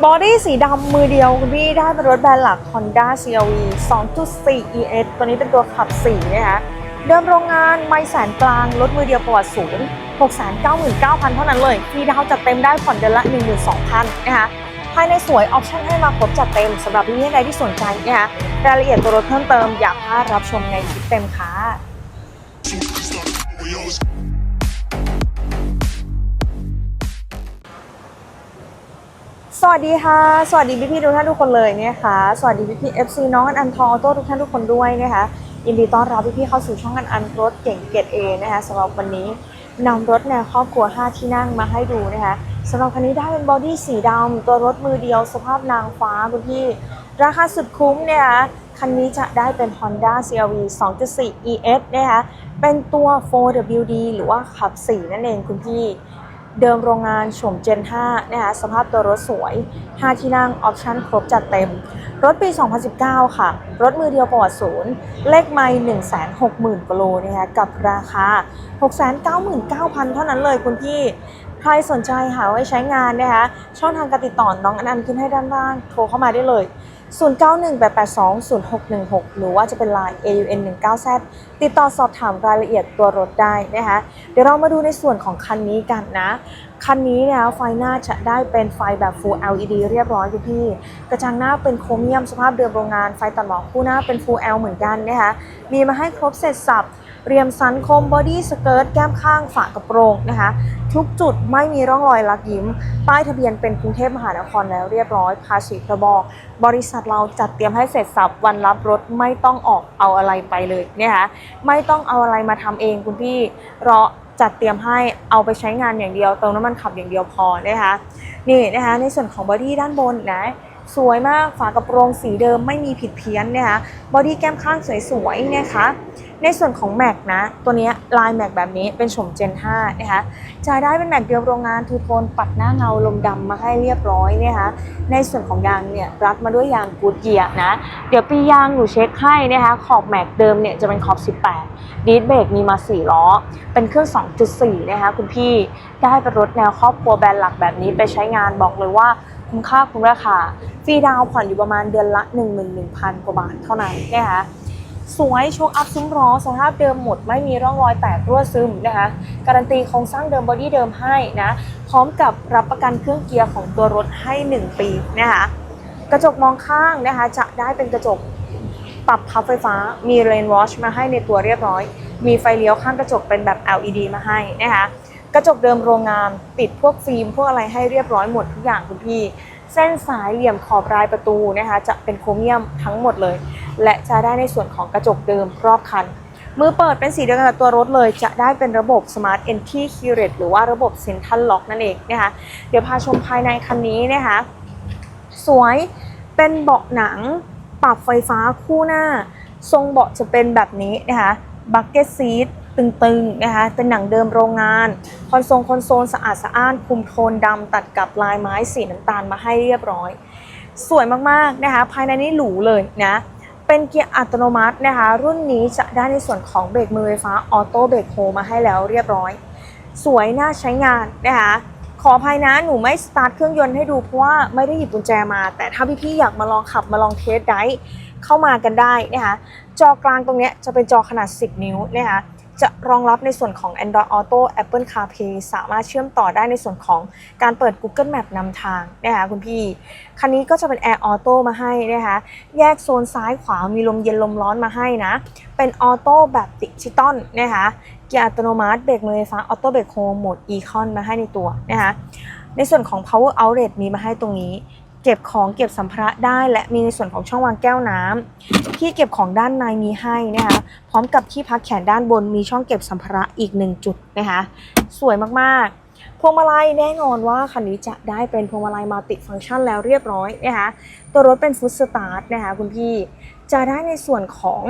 บอดี้สีดำมือเดียวคุณพี่ได้เป็นรถแบรนด์หลัก Honda CRV 2.4 ES ตัวนี้เป็นตัวขับ4นะคะเดิมโรงงานไม่แสนกลางรถมือเดียวประวัติศูนย์699,000 เท่านั้นเลยฟรีดาวจัดเต็มได้ผ่อนเดือนละ 12,000 นะคะภายในสวยออปชั่นให้มาครบจัดเต็มสำหรับพี่ๆใดที่สนใจนะคะรายละเอียดตัวรถเพิ่มเติมอยากพลาดรับชมในคลิปเต็มค่ะ สวัสดีค่ะ สวัสดีพี่ๆทุกท่านทุกคนเลยนะคะ สวัสดีพี่ๆ FC น้องอันอันทองออโต้ทุกท่านทุกคนด้วยนะคะยินดีต้อนรับพี่ๆเข้าสู่ช่องอันอันรถเก่งเกตเอนะคะสำหรับวันนี้นำรถแนวครอบครัว 5 ที่นั่งมาให้ดูนะคะสำหรับคันนี้ได้เป็นบอดี้สีดำตัวรถมือเดียวสภาพนางฟ้าคุณพี่ ราคาสุดคุ้มเนยนะคะคันนี้จะได้เป็น Honda CRV 2.4 ES นะคะเป็นตัว 4WD หรือว่าขับ 4 นั่นเองคุณพี่ เดิมโรงงานโฉม Gen 5นะคะสภาพตัวรถสวย 5 ที่นั่งออปชั่นครบจัดเต็ม รถปี 2019 ค่ะ รถมือเดียวประวัติศูนย์ เลขไม่160,000กิโลนะคะกับราคา 699,000 เท่านั้นเลยคุณพี่ ใครสนใจหาไว้ใช้งานนะคะช่องทางการติดต่อน้องอันอันขึ้นให้ด้านล่าง โทรเข้ามาได้เลย 0918820616 หรือว่าจะเป็น Line AUN 19 z ติดต่อสอบถามรายละเอียดตัวรถได้นะคะ เดี๋ยวเรามาดูในส่วนของคันนี้กันนะ คันนี้เนี่ยไฟหน้าจะได้เป็นไฟแบบ Full LED เรียบร้อยคุณพี่ กระจังหน้าเป็นโครเมียมสภาพเดิมโรงงาน ไฟตัดหมอกคู่หน้าเป็น Full L เหมือนกันนะคะ มีมาให้ครบเสร็จสับ เรียมสันคมบอดี้สเกิร์ตแก้มข้างฝากระโปรงนะคะ ทุกจุดไม่มีร่องรอยลักยิ้ม ป้ายทะเบียนเป็นกรุงเทพมหานครแล้วเรียบร้อยภาษีกระบอก บริษัทเราจัดเตรียมให้เสร็จสับวันรับรถไม่ต้องออกเอาอะไรไปเลยนะคะไม่ต้องเอาอะไรมาทำเองคุณพี่รอ จัดเตรียมให้เอาไปใช้งานอย่างเดียวเติมน้ำมันขับอย่างเดียวพอนะคะนี่นะคะในส่วนของบอดี้ด้านบนนะ สวยมากฝากระโปรงสีเดิมไม่มีผิดเพี้ยนนะคะบอดี้แก้มข้างสวยๆนะคะในส่วนของแม็กนะ ตัวนี้ลายแม็กแบบนี้เป็นโฉม Gen 5นะคะจะได้เป็นแม็กเดียวโรงงานทูโทนปัดหน้าเงาลมดำมาให้เรียบร้อยนะคะในส่วนของยางเนี่ยรัดมาด้วยยางกูดเกียร์นะ เดี๋ยวปียางหนูเช็คให้นะคะขอบแม็กเดิมเนี่ยจะเป็นขอบ 18 ดีดเบรกมีมา 4 ล้อ เป็นเครื่อง 2.4 นะคะคุณพี่ได้เป็นรถแนวครอบครัวแบรนด์หลักแบบนี้ไปใช้งานบอกเลยว่า คุ้มค่าคุ้มราคาฟรีดาวผ่อนอยู่ประมาณเดือนละ 11,000 กว่าบาทเท่านั้นนะคะสวยโชคอัพซุ้มล้อสภาพเดิมหมดไม่มีร่องรอยแตกรั่วซึมนะคะการันตีโครงสร้างเดิมบอดี้เดิมให้นะพร้อมกับรับประกันเครื่องเกียร์ของตัวรถให้ 1 ปีนะคะกระจกมองข้างนะคะจะได้เป็นกระจกปรับพับไฟฟ้ามีเรนวอชมาให้ในตัวเรียบร้อย มีไฟเลี้ยวข้างกระจกเป็นแบบ LED มาให้นะคะ กระจกเดิมโรงงานติดพวกฟิล์มพวกอะไรให้เรียบร้อยหมดทุกอย่างคุณพี่ เส้นสายเหลี่ยมขอบรายประตูนะคะจะเป็นโครเมียมทั้งหมดเลย และจะได้ในส่วนของกระจกเดิมรอบคัน มือเปิดเป็นสีเดียวกันกับตัวรถเลย จะได้เป็นระบบ Smart Entry Curate หรือว่าระบบ Central Lock นั่นเองนะคะเดี๋ยวพาชมภายในคันนี้นะคะสวยเป็นเบาะหนังปรับไฟฟ้าคู่หน้า ทรงเบาะจะเป็นแบบนี้นะคะบักเก็ตซีท ตึงๆนะคะเป็นหนังเดิมโรงงาน คอนโซลคอนโซลสะอาดสะอ้านคุมโทนดำตัดกับลายไม้สีน้ำตาลมาให้เรียบร้อย สวยมากๆนะคะภายในนี้หรูเลยนะเป็นเกียร์อัตโนมัตินะคะรุ่นนี้จะได้ในส่วนของเบรกมือไฟฟ้าออโต้เบรกโฮมาให้แล้วเรียบร้อย สวยน่าใช้งานนะคะขออภัยนะหนูไม่สตาร์ทเครื่องยนต์ให้ดูเพราะว่าไม่ได้หยิบกุญแจมา แต่ถ้าพี่ๆอยากมาลองขับมาลองเทสไดฟ์เข้ามากันได้นะคะจอกลางตรงนี้จะเป็นจอขนาด 10 นิ้วนะคะ จะรองรับในส่วนของ Android Auto Apple CarPlay สามารถเชื่อมต่อได้ในส่วนของการเปิด Google Map นำทางนะคะคุณพี่ คันนี้ก็จะเป็น Air Auto มาให้นะคะแยกโซนซ้ายขวามีลมเย็นลมร้อนมาให้นะ เป็นออโต้แบบดิจิตอลนะคะเกียร์อัตโนมัติเบรกมือไฟฟ้าออโต้เบรกโฮมโหมด Econ มาให้ในตัวนะคะในส่วนของ power outlet มีมาให้ตรงนี้ เก็บของเก็บสัมภาระได้และมีในส่วนของช่องวางแก้วน้ำที่เก็บของด้านในมีให้นะคะพร้อมกับที่พักแขนด้านบนมีช่องเก็บสัมภาระอีกหนึ่งจุดนะคะสวยมากๆ พวงมาลัยแน่นอนว่าคันนี้จะได้เป็นพวงมาลัยมัลติฟังก์ชันแล้วเรียบร้อยนะคะ ตัวรถเป็นฟุตสตาร์ทนะคะคุณพี่จะได้ในส่วนของ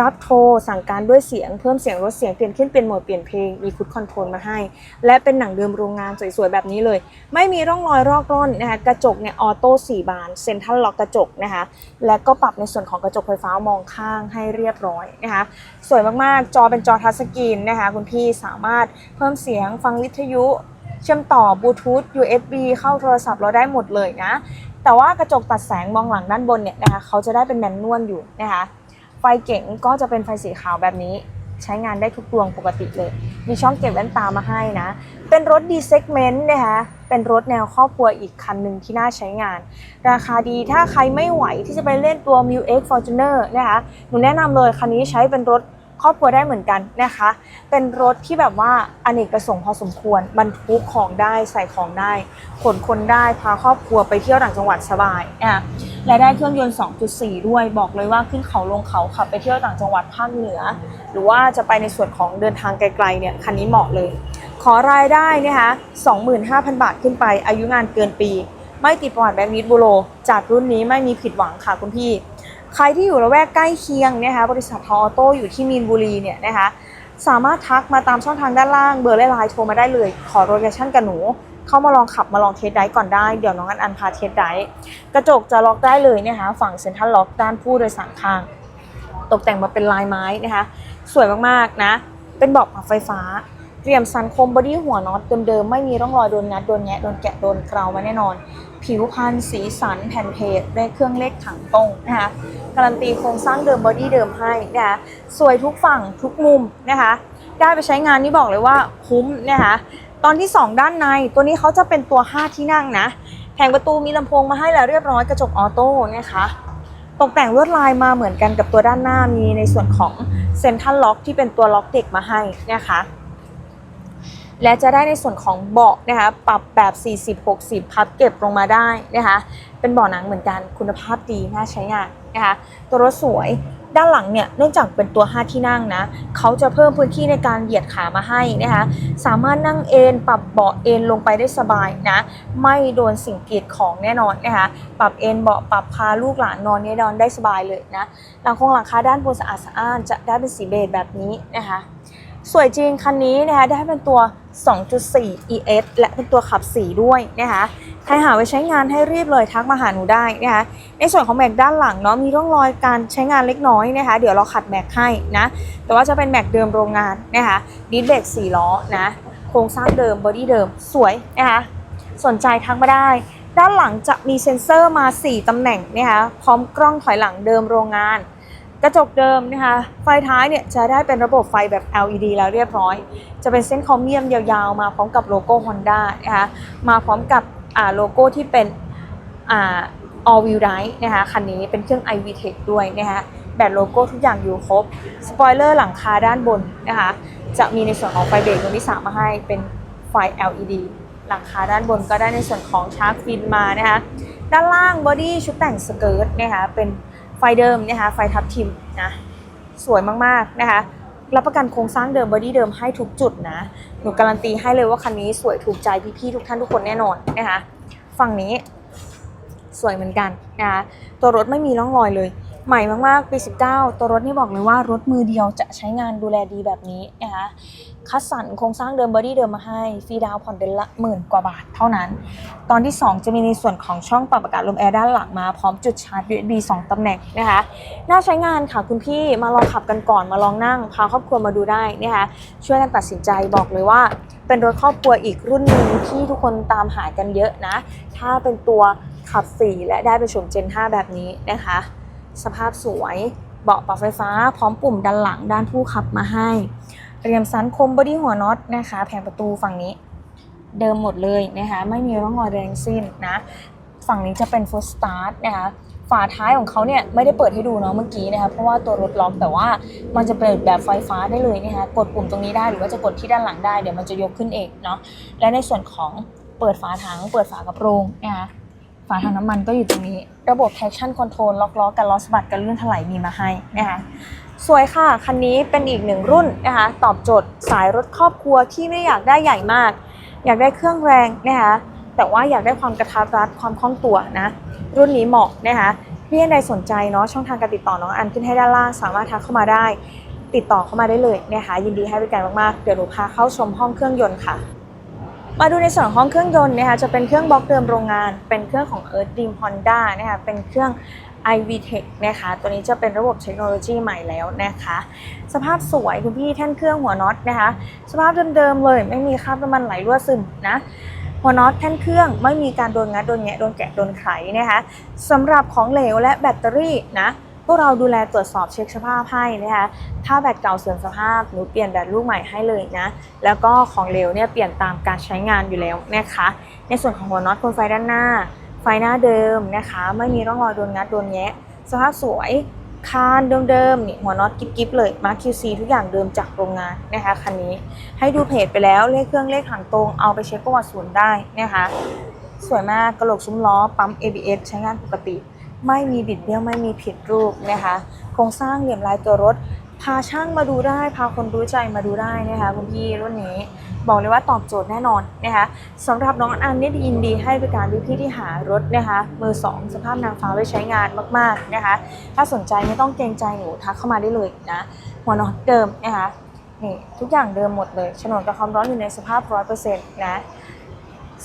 รับโทรสั่งการด้วยเสียงเพิ่มเสียงลดเสียงเปลี่ยนขึ้นเป็นโหมดเปลี่ยนเพลงมีคุดคอนโทรลมาให้ และเป็นหนังเดิมโรงงานสวยๆแบบนี้เลย ไม่มีร่องรอยรอกร่อนนะคะกระจกเนี่ยออโต้สี่บานเซ็นทรัลล็อกกระจกนะคะและก็ปรับในส่วนของกระจกไฟฟ้ามองข้างให้เรียบร้อยนะคะสวยมากๆ จอเป็นจอทัชสกรีนนะคะคุณพี่สามารถเพิ่มเสียงฟังวิทยุเชื่อมต่อบลูทูธ USB เข้าโทรศัพท์เราได้หมดเลยนะ แต่ว่ากระจกตัดแสงมองหลังด้านบนเนี่ยนะคะเขาจะได้เป็นแมนนวลอยู่นะคะไฟเก๋งก็จะเป็นไฟสีขาวแบบนี้ใช้งานได้ทุกดวงปกติเลย มีช่องเก็บแว่นตามาให้นะ เป็นรถดีเซกเมนต์นะคะเป็นรถแนวครอบครัวอีกคันหนึ่งที่น่าใช้งาน ราคาดีถ้าใครไม่ไหวที่จะไปเล่นตัว m u X Fortuner นะคะหนูแนะนำเลยคันนี้ใช้เป็นรถ ครอบครัวได้เหมือนกันนะคะ เป็นรถที่แบบว่าอเนกประสงค์พอสมควรบรรทุกของได้ใส่ของได้ขนคนได้พาครอบครัวไปเที่ยวต่างจังหวัดสบายอะและได้เครื่องยนต์ 2.4 ด้วยบอกเลยว่าขึ้นเขาลงเขาขับไปเที่ยวต่างจังหวัดภาคเหนือ หรือว่าจะไปในส่วนของเดินทางไกลๆเนี่ยคันนี้เหมาะเลย ขอรายได้นะคะ25,000 บาทขึ้นไปอายุงานเกินปี ไม่ติดประวัติแบงค์นิดบูโรจัดรุ่นนี้ไม่มีผิดหวังค่ะคุณพี่ ใครที่อยู่ละแวกใกล้เคียงนะคะบริษัททออโต้อยู่ที่มีนบุรีเนี่ยนะคะสามารถทักมาตามช่องทางด้านล่างเบอร์และไลน์โทรมาได้เลย ขอโลเคชั่นกับหนู เข้ามาลองขับมาลองเทสไดรฟ์ก่อนได้ เดี๋ยวน้องอันอันพาเทสไดรฟ์กระจกจะล็อกได้เลยนะคะฝั่งเซ็นทรัลล็อกด้านผู้โดยสารข้าง ตกแต่งมาเป็นลายไม้นะคะสวยมากๆนะ เป็นบาะปรับไฟฟ้าเตรียมสันคมบอดี้หัวน็อตเดิมๆไม่มีร่องรอยโดนงัดโดนแงะโดนแกะโดนเกลามาแน่นอน ผิวพันสีสันแผ่นเพจได้เครื่องเลขถังตรงนะคะการันตีโครงสร้างเดิมบอดี้เดิมให้นะคะสวยทุกฝั่งทุกมุมนะคะ ได้ไปใช้งานนี่บอกเลยว่าคุ้มนะคะตอนที่ 2 ด้านในตัวนี้เขาจะเป็นตัว 5 ที่นั่งนะแผงประตูมีลำโพงมาให้แล้วเรียบร้อยกระจกออโต้นะคะตกแต่งลวดลายมาเหมือนกันกับตัวด้านหน้ามีในส่วนของเซ็นทรัลล็อกที่เป็นตัวล็อกเด็กมาให้นะคะ และจะได้ในส่วนของเบาะนะคะปรับแบบ 40-60 พับเก็บลงมาได้นะคะเป็นเบาะหนังเหมือนกันคุณภาพดีน่าใช้งานนะคะตัวรถสวยด้านหลังเนี่ยเนื่องจากเป็นตัว 5 ที่นั่งนะเขาจะเพิ่มพื้นที่ในการเหยียดขามาให้นะคะสามารถนั่งเอนปรับเบาะเอนลงไปได้สบายนะไม่โดนสิ่งกีดของแน่นอนนะคะปรับเอนเบาะปรับพาลูกหลานนอนเนี่ยนอนได้สบายเลยนะหลังคงหลังคาด้านบนสะอาดสะอ้านจะได้เป็นสีเบจแบบนี้นะคะ สวยจริงคันนี้นะคะได้เป็นตัว 2.4 ES และเป็นตัวขับ 4 ด้วยนะคะใครหาไว้ใช้งานให้รีบเลยทักมาหาหนูได้นะคะในส่วนของแม็กด้านหลังเนาะมีร่องรอยการใช้งานเล็กน้อยนะคะ เดี๋ยวเราขัดแม็กให้นะแต่ว่าจะเป็นแม็กเดิมโรงงานนะคะดิสเบรก4ล้อนะโครงสร้างเดิมบอดี้เดิมสวยนะคะสนใจทักมาได้ด้านหลังจะมีเซ็นเซอร์มา 4 ตำแหน่งนะคะพร้อมกล้องถอยหลังเดิมโรงงาน กระจกเดิมนะคะไฟท้ายเนี่ยจะได้เป็นระบบไฟแบบ LED แล้วเรียบร้อย จะเป็นเส้นคอมเมียมยาวๆ มาพร้อมกับโลโก้ Honda นะคะมาพร้อมกับอ่าโลโก้ที่เป็นอ่า all wheel drive นะคะคันนี้เป็นเครื่อง iVTEC ด้วยนะคะแบตโลโก้ทุกอย่างอยู่ครบ สปอยเลอร์หลังคาด้านบนนะคะจะมีในส่วนของไฟเบรกดวงที่สามมาให้เป็นไฟ LED หลังคาด้านบนก็ได้ในส่วนของชาร์กฟินมานะคะด้านล่างบอดี้ชุดแต่งสเกิร์ตนะคะเป็น ไฟเดิมนะคะไฟทับทิมนะสวยมากๆนะคะรับประกันโครงสร้างเดิมบอดี้เดิมให้ทุกจุดนะหนูการันตีให้เลยว่าคันนี้สวยถูกใจพี่ๆทุกท่านทุกคนแน่นอนนะคะฝั่งนี้สวยเหมือนกันนะคะตัวรถไม่มีร่องรอยเลย ใหม่มากๆ ปี 19 ตัวรถนี่บอกเลยว่ารถมือเดียวจะใช้งานดูแลดีแบบนี้นะคะคัสสันโครงสร้างเดิมบอดี้เดิมมาให้ ฟรีดาวน์ผ่อนเดือนละหมื่นกว่าบาทเท่านั้น ตอนที่ 2 จะมีในส่วนของช่องปรับอากาศลมแอร์ด้านหลังมาพร้อมจุดชาร์จ USB 2ตำแหน่งนะคะน่าใช้งานค่ะคุณพี่มาลองขับกันก่อนมาลองนั่ง พาครอบครัวมาดูได้นะคะช่วยกันตัดสินใจบอกเลยว่า เป็นรถครอบครัวอีกรุ่นหนึ่งที่ทุกคนตามหากันเยอะนะ ถ้าเป็นตัวขับ4และได้ไปชมเจน 5 แบบนี้นะคะ สภาพสวย เบาะปรับไฟฟ้า พร้อมปุ่มด้านหลังด้านผู้ขับมาให้เตรียมสันคมบอดี้หัวน็อตนะคะ แผงประตูฝั่งนี้เดิมหมดเลยนะคะ ไม่มีร่องรอยแดงสิ้นนะ ฝั่งนี้จะเป็น full start นะคะฝาท้ายของเขาเนี่ยไม่ได้เปิดให้ดูเนาะเมื่อกี้นะคะเพราะว่าตัวรถล็อกแต่ว่ามันจะเปิดแบบไฟฟ้าได้เลยนะคะกดปุ่มตรงนี้ได้หรือว่าจะกดที่ด้านหลังได้เดี๋ยวมันจะยกขึ้นเองเนาะและในส่วนของเปิดฝาถังเปิดฝากระโปรงนะคะ ฝาถังน้ำมันก็อยู่ตรงนี้ ระบบ traction control ล็อกล้อกันล้อสะบัดกันลื่นถลายมีมาให้นะคะสวยค่ะ คันนี้เป็นอีกหนึ่งรุ่นนะคะตอบโจทย์สายรถครอบครัวที่ไม่อยากได้ใหญ่มาก อยากได้เครื่องแรงนะคะแต่ว่าอยากได้ความกระทัดรัดความคล่องตัวนะ รุ่นนี้เหมาะนะคะพี่ท่านใดสนใจเนาะช่องทางการติดต่อน้องอันขึ้นให้ด้านล่างสามารถทักเข้ามาได้ ติดต่อเข้ามาได้เลยนะคะยินดีให้บริการมากๆเดี๋ยวหนูพาเข้าชมห้องเครื่องยนต์ค่ะ มาดูในส่วนของห้องเครื่องยนต์นะคะจะเป็นเครื่องบล็อกเดิมโรงงาน เป็นเครื่องของ Earth Dream Honda นะคะเป็นเครื่อง iVTEC นะคะตัวนี้จะเป็นระบบเทคโนโลยีใหม่แล้วนะคะ สภาพสวยคุณพี่แท่นเครื่องหัวน็อตนะคะสภาพเดิมๆเลย ไม่มีคราบน้ำมันไหลรั่วซึมนะหัวน็อตแท่นเครื่องไม่มีการโดนงัดโดนแงะโดนแกะโดนไขนะคะสำหรับของเหลวและแบตเตอรี่นะ พวกเราดูแลตรวจสอบเช็คสภาพให้นะคะถ้าแบตเก่าเสื่อมสภาพหนูเปลี่ยนแบตลูกใหม่ให้เลยนะ แล้วก็ของเหลวเนี่ยเปลี่ยนตามการใช้งานอยู่แล้วนะคะ ในส่วนของหัวน็อตคนไฟด้านหน้า ไฟหน้าเดิมนะคะ ไม่มีร่องรอยโดนงัดโดนแงะสภาพสวยคานเดิมๆนี่หัวน็อตกิ๊บๆเลยมาร์ค QC ทุกอย่างเดิมจากโรงงานนะคะคันนี้ให้ดูเพจไปแล้วเลขเครื่องเลขหางตรงเอาไปเช็คประวัติศูนย์ได้นะคะ สวยมากกระโหลกซุ้มล้อปั๊ม ABS ใช้งานปกติ ไม่มีบิดเบี้ยวไม่มีผิดรูปนะคะโครงสร้างเหลี่ยมลายตัวรถ พาช่างมาดูได้ พาคนรู้ใจมาดูได้นะคะคุณพี่รุ่นนี้บอกเลยว่าตอบโจทย์แน่นอนนะคะสำหรับน้องอันนี่ยินดีให้บริการพี่ที่หารถนะคะมือสองสภาพนางฟ้าไว้ใช้งานมากๆนะคะ ถ้าสนใจไม่ต้องเกรงใจหนูทักเข้ามาได้เลยนะหัวนอตเดิมนะคะนี่ทุกอย่างเดิมหมดเลยฉนวนกับความร้อนอยู่ในสภาพ100%นะ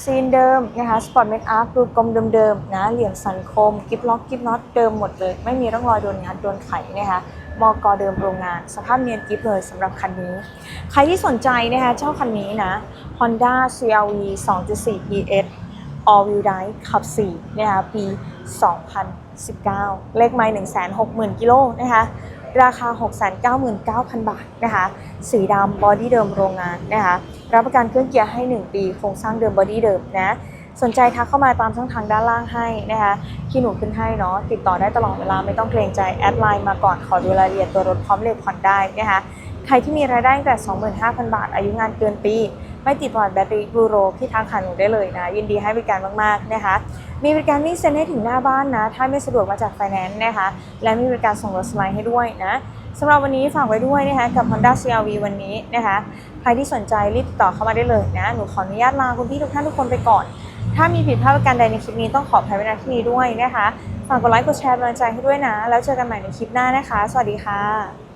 ซีนเดิมนะคะสปอร์ตเมคอาร์ครูกลมเดิมๆนะเหลี่ยมสันคมกิฟล็อกกิฟน็อตเดิมหมดเลย ไม่มีร่องรอยโดนงัดโดนไขนะคะมอกอเดิมโรงงาน สภาพเนียนกิฟเลยสำหรับคันนี้ ใครที่สนใจนะคะเจ้าคันนี้นะ Honda CRV 2.4 PS All Wheel Drive ขับ 4 นะคะปี 2019 เลขไมล์160,000 กิโลนะคะ ราคา 699,000 บาทนะคะ สีดำบอดี้เดิมโรงงานนะคะ รับประกันเครื่องเกียร์ให้ 1 ปี โครงสร้างเดิมบอดี้เดิมนะ สนใจทักเข้ามาตามช่องทางด้านล่างให้นะคะที่หนูขึ้นให้เนาะ ติดต่อได้ตลอดเวลาไม่ต้องเกรงใจ แอดไลน์มาก่อน ขอดูรายละเอียดตัวรถพร้อมเลขผ่อนได้นะคะ ใครที่มีรายได้ตั้งแต่ 25,000 บาท อายุงานเกินปี ไม่ติดพอร์ตแบตเตอรี่บูโรที่ทางขาหนูได้เลยนะ ยินดีให้บริการมากๆนะคะ มีบริการวิ่งเซ็นให้ถึงหน้าบ้านนะ ถ้าไม่สะดวกมาจากไฟแนนซ์นะคะ และมีบริการส่งรถสไลด์ให้ด้วยนะสำหรับวันนี้ฝากไว้ด้วยนะคะกับ Honda CRV วันนี้นะคะ ใครที่สนใจรีบติดต่อเข้ามาได้เลยนะ หนูขออนุญาตลาคุณพี่ทุกท่านทุกคนไปก่อน ถ้ามีผิดพลาดประการใดในคลิปนี้ต้องขออภัยไว้ณที่นี้ด้วยนะคะ ฝากกดไลค์กดแชร์เป็นกำลังใจให้ด้วยนะ แล้วเจอกันใหม่ในคลิปหน้านะคะ สวัสดีค่ะ